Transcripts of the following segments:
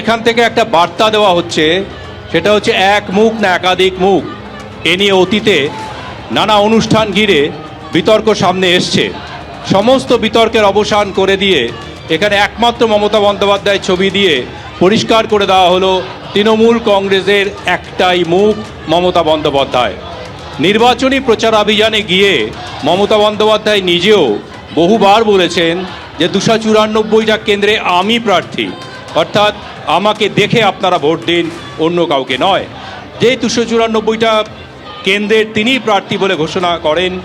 এখান থেকে একটা বার্তা দেওয়া হচ্ছে, সেটা হচ্ছে এক মুখ না একাধিক মুখ। এ নিয়ে অতীতে নানা অনুষ্ঠান ঘিরে বিতর্ক সামনে এসছে। সমস্ত বিতর্কের অবসান করে দিয়ে এখানে একমাত্র মমতা বন্দ্যোপাধ্যায় ছবি দিয়ে পরিষ্কার করে দেওয়া হলো, তৃণমূল কংগ্রেসের একটাই মুখ মমতা বন্দ্যোপাধ্যায়। নির্বাচনী প্রচারাভিযানে গিয়ে মমতা বন্দ্যোপাধ্যায় নিজেও বহুবার বলেছেন যে দুশো চুরানব্বইটা কেন্দ্রে আমি প্রার্থী। অর্থাৎ আমাকে দেখে আপনারা ভোট দিন, অন্য কাউকে নয়। যে দুশো চুরানব্বইটা কেন্দ্রের তিনি প্রার্থী বলে ঘোষণা করেন,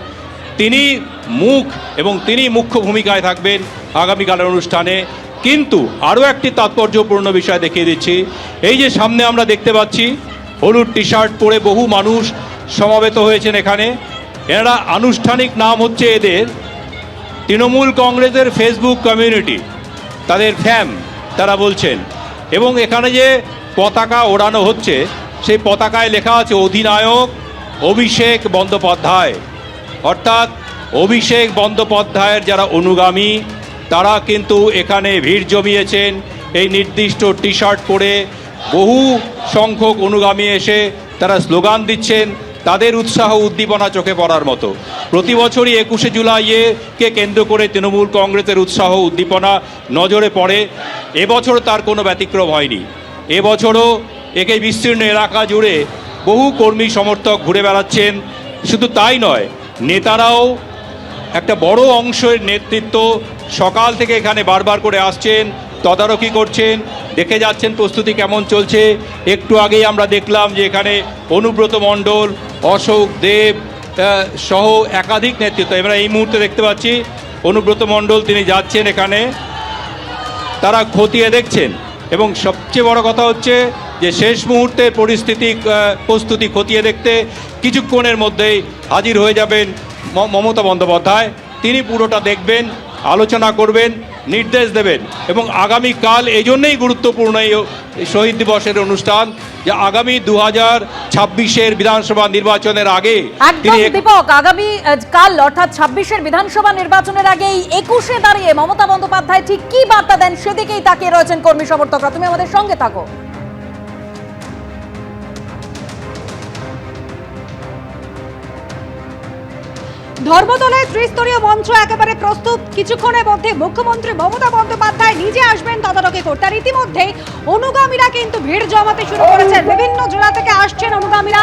তিনি মুখ এবং তিনি মুখ্য ভূমিকায় থাকবেন আগামীকালের অনুষ্ঠানে। কিন্তু আরও একটি তাৎপর্যপূর্ণ বিষয় দেখিয়ে দিচ্ছি। এই যে সামনে আমরা দেখতে পাচ্ছি, হলুদ টি শার্ট পরে বহু মানুষ সমাবেত হয়েছেন এখানে। এনারা আনুষ্ঠানিক নাম হচ্ছে এদের, তৃণমূল কংগ্রেসের ফেসবুক কমিউনিটি, তাদের ফ্যাম, তারা বলছেন। এবং এখানে যে পতাকা ওড়ানো হচ্ছে, সেই পতাকায় লেখা আছে অধিনায়ক অভিষেক বন্দ্যোপাধ্যায়। অর্থাৎ অভিষেক বন্দ্যোপাধ্যায়ের যারা অনুগামী, তারা কিন্তু এখানে ভিড় জমিয়েছেন। এই নির্দিষ্ট টি শার্ট পরে বহু সংখ্যক অনুগামী এসে তারা স্লোগান দিচ্ছেন তাদের উৎসাহ উদ্দীপনা চোখে পড়ার মতো। প্রতি বছরই একুশে জুলাইয়ে কে কেন্দ্র করে তৃণমূল কংগ্রেসের উৎসাহ উদ্দীপনা নজরে পড়ে। এবছর তার কোনো ব্যতিক্রম হয়নি। এবছরও একে বিস্তীর্ণ এলাকা জুড়ে বহু কর্মী সমর্থক ঘুরে বেড়াচ্ছেন। শুধু তাই নয়, নেতারাও একটা বড় অংশের নেতৃত্ব সকাল থেকে এখানে বারবার করে আসছেন, তদারকি করছেন, দেখে যাচ্ছেন প্রস্তুতি কেমন চলছে। একটু আগেই আমরা দেখলাম যে এখানে অনুব্রত মণ্ডল, অশোক দেব সহ একাধিক নেতৃত্ব। আমরা এই মুহূর্তে দেখতে পাচ্ছি, অনুব্রত মণ্ডল তিনি যাচ্ছেন এখানে। তারা খতিয়ে দেখছেন। এবং সবচেয়ে বড় কথা হচ্ছে যে শেষ মুহূর্তের পরিস্থিতি প্রস্তুতি খতিয়ে দেখতে কিছুক্ষণের মধ্যেই হাজির হয়ে যাবেন মমতা বন্দ্যোপাধ্যায়। তিনি পুরোটা দেখবেন, আলোচনা করবেন নির্দেশ দেবেন। এবং আগামীকাল এই জন্যই গুরুত্বপূর্ণ এই শহীদ দিবসের অনুষ্ঠান যে আগামী দু হাজার ছাব্বিশের বিধানসভা নির্বাচনের আগে দীপক আগামী কাল অর্থাৎ ছাব্বিশের বিধানসভা নির্বাচনের আগে এই একুশে দাঁড়িয়ে মমতা বন্দ্যোপাধ্যায় ঠিক কি বার্তা দেন সেদিকেই তাকিয়ে রয়েছেন কর্মী সমর্থকরা। তুমি আমাদের সঙ্গে থাকো। ধর্মতলায় ত্রিস্তরীয় মঞ্চ একেবারে প্রস্তুত। কিছুক্ষণের মধ্যে মুখ্যমন্ত্রী মমতা বন্দ্যোপাধ্যায় নিজে আসবেন তদারকি করতে। আর ইতিমধ্যে অনুগামীরা কিন্তু ভিড় জমাতে শুরু করেছেন। বিভিন্ন জেলা থেকে আসছেন অনুগামীরা।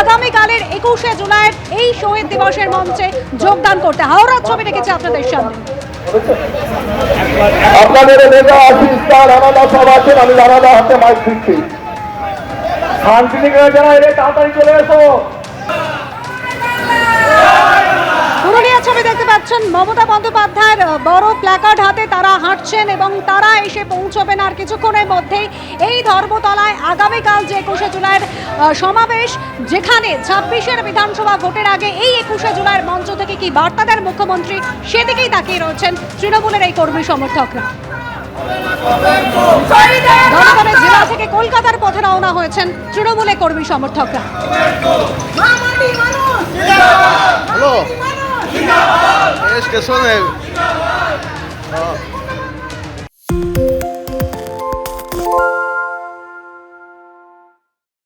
আগামীকালের একুশে জুলাইয়ের এই শহীদ দিবসের মঞ্চে যোগদান করতে। হাওড়ার ছবি রেখেছে আপনাদের সামনে। আপনাদের নেতা আশিস স্টার আলাদা সব আছেন আমি আলাদা হাতে মাইক দিচ্ছি। শান্তিনিকেতনে তাড়াতাড়ি চলে এসো পুরুলিয়া ছবি দেখতে পাচ্ছেন মমতা বন্দ্যোপাধ্যায়ের বড় প্ল্যাকার্ড হাতে। তারা হাঁটছেন এবং তারা এসে পৌঁছবেন আর কিছুক্ষণের মধ্যেই এই ধর্মতলায় আগামীকাল যে একুশে জুলাইয়ের সমাবেশ যেখানে ছাব্বিশের বিধানসভা ভোটের আগে এই একুশে জুলাইয়ের মঞ্চ থেকে কি বার্তা দেন মুখ্যমন্ত্রী সেদিকেই তাকিয়ে রয়েছেন তৃণমূলের এই কর্মী সমর্থকরা। জেলা থেকে কলকাতার পথে রওনা হয়েছেন তৃণমূলের কর্মী সমর্থকরা। ਜਿੰਦਾਬਾਦ ਦੇਸ਼ ਕਿਸੋ ਦੇ ਜਿੰਦਾਬਾਦ ਹਾਂ